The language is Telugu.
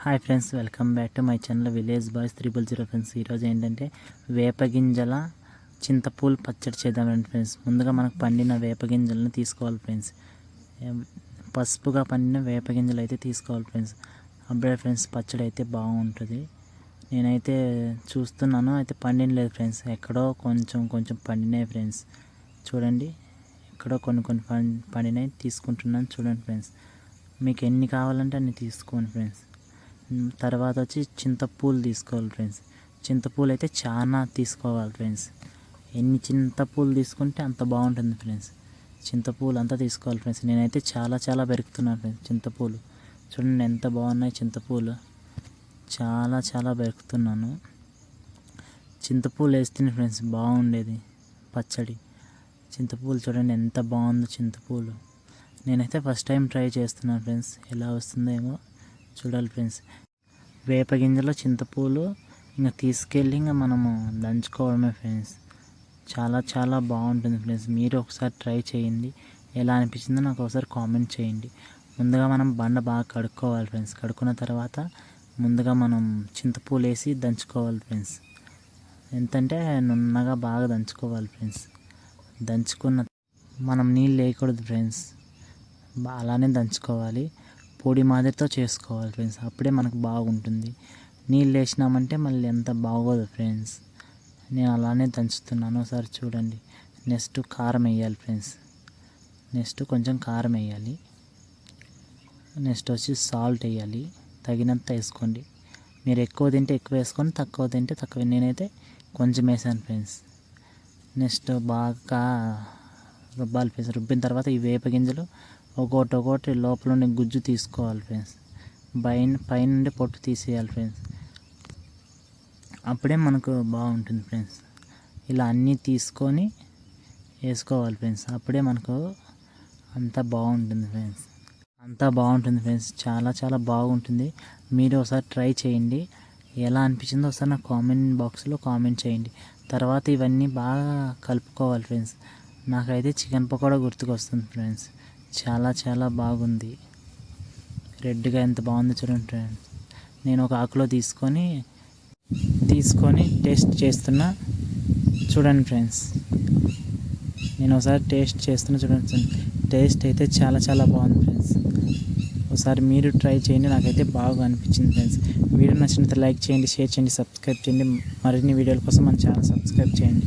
Hi friends welcome back to my channel village boys triple zero friends ఈరోజు ఏంటంటే వేపగింజల చింతపూలు పచ్చడి చేద్దామండి ఫ్రెండ్స్ ముందుగా మనకు పండిన వేపగింజలను తీసుకోవాలి ఫ్రెండ్స్ పసుపుగా పండిన వేపగింజలు అయితే తీసుకోవాలి ఫ్రెండ్స్ అప్పుడే ఫ్రెండ్స్ పచ్చడి అయితే బాగుంటుంది. నేనైతే చూస్తున్నాను అయితే పండిన లేదు ఫ్రెండ్స్ ఎక్కడో కొంచెం కొంచెం పండినాయి ఫ్రెండ్స్ చూడండి ఎక్కడో కొన్ని కొన్ని పండినాయి తీసుకుంటున్నాను చూడండి ఫ్రెండ్స్ మీకు ఎన్ని కావాలంటే అన్ని తీసుకోండి ఫ్రెండ్స్ తర్వాత వచ్చి చింతపూలు తీసుకోవాలి ఫ్రెండ్స్. చింతపూలు అయితే చాలా తీసుకోవాలి ఫ్రెండ్స్. ఎన్ని చింతపూలు తీసుకుంటే అంత బాగుంటుంది ఫ్రెండ్స్. చింతపూలు అంతా తీసుకోవాలి ఫ్రెండ్స్. నేనైతే చాలా చాలా పెరుగుతున్నాను ఫ్రెండ్స్ చింతపూలు. చూడండి ఎంత బాగున్నాయి చింతపూలు. చాలా చాలా పెరుగుతున్నాను చింతపూలు వేస్తేనే ఫ్రెండ్స్ బాగుండేది పచ్చడి. చింతపూలు చూడండి ఎంత బాగుందో చింతపూలు. నేనైతే ఫస్ట్ టైం ట్రై చేస్తున్నాను ఫ్రెండ్స్. ఎలా వస్తుందో ఏమో చూడాలి ఫ్రెండ్స్. వేప గింజలో చింతపూలు ఇంకా తీసుకెళ్ళి ఇంకా మనము దంచుకోవడమే ఫ్రెండ్స్. చాలా చాలా బాగుంటుంది ఫ్రెండ్స్. మీరు ఒకసారి ట్రై చేయండి. ఎలా అనిపించిందో నాకు ఒకసారి కామెంట్ చేయండి. ముందుగా మనం బండ బాగా కడుక్కోవాలి ఫ్రెండ్స్. కడుక్కున్న తర్వాత ముందుగా మనం చింతపూలు వేసి దంచుకోవాలి ఫ్రెండ్స్. ఎంతంటే నున్నగా బాగా దంచుకోవాలి ఫ్రెండ్స్. దంచుకున్న మనం నీళ్ళు వేయకూడదు ఫ్రెండ్స్. అలానే దంచుకోవాలి. పొడి మాదిరితో చేసుకోవాలి ఫ్రెండ్స్. అప్పుడే మనకు బాగుంటుంది. నీళ్ళు వేసినామంటే మళ్ళీ ఎంత బాగోదు ఫ్రెండ్స్. నేను అలానే దంచుతున్నాను. ఒకసారి చూడండి. నెక్స్ట్ కారం వేయాలి ఫ్రెండ్స్. నెక్స్ట్ కొంచెం కారం వేయాలి. నెక్స్ట్ వచ్చి సాల్ట్ వేయాలి. తగినంత వేసుకోండి. మీరు ఎక్కువ తింటే ఎక్కువ వేసుకొని తక్కువ తింటే తక్కువ. నేనైతే కొంచెం వేసాను ఫ్రెండ్స్. నెక్స్ట్ బాగా రుబ్బాలి ఫ్రెండ్స్. రుబ్బిన తర్వాత ఈ వేప గింజలు ఒకటి ఒకటి లోపల ఉండే గుజ్జు తీసుకోవాలి ఫ్రెండ్స్. పైన పైన నుండి పొట్టు తీసేయాలి ఫ్రెండ్స్. అప్పుడే మనకు బాగుంటుంది ఫ్రెండ్స్. ఇలా అన్నీ తీసుకొని వేసుకోవాలి ఫ్రెండ్స్. అప్పుడే మనకు అంతా బాగుంటుంది ఫ్రెండ్స్. అంతా బాగుంటుంది ఫ్రెండ్స్. చాలా చాలా బాగుంటుంది. మీరు ఒకసారి ట్రై చేయండి. ఎలా అనిపించిందో ఒకసారి నాకు కామెంట్ బాక్స్లో కామెంట్ చేయండి. తర్వాత ఇవన్నీ బాగా కలుపుకోవాలి ఫ్రెండ్స్. నాకైతే చికెన్ పకోడా గుర్తుకొస్తుంది ఫ్రెండ్స్. చాలా చాలా బాగుంది. రెడ్గా ఎంత బాగుందో చూడండి ఫ్రెండ్స్ నేను ఒక ఆకులో తీసుకొని తీసుకొని టేస్ట్ చేస్తున్నా. చూడండి ఫ్రెండ్స్ నేను ఒకసారి టేస్ట్ చేస్తున్నా చూడండి టేస్ట్ అయితే చాలా చాలా బాగుంది ఫ్రెండ్స్ ఒకసారి మీరు ట్రై చేయండి నాకైతే బాగా అనిపించింది ఫ్రెండ్స్ వీడియో నచ్చినంత లైక్ చేయండి షేర్ చేయండి సబ్స్క్రైబ్ చేయండి. మరిన్ని వీడియోల కోసం మన ఛానల్ సబ్స్క్రైబ్ చేయండి.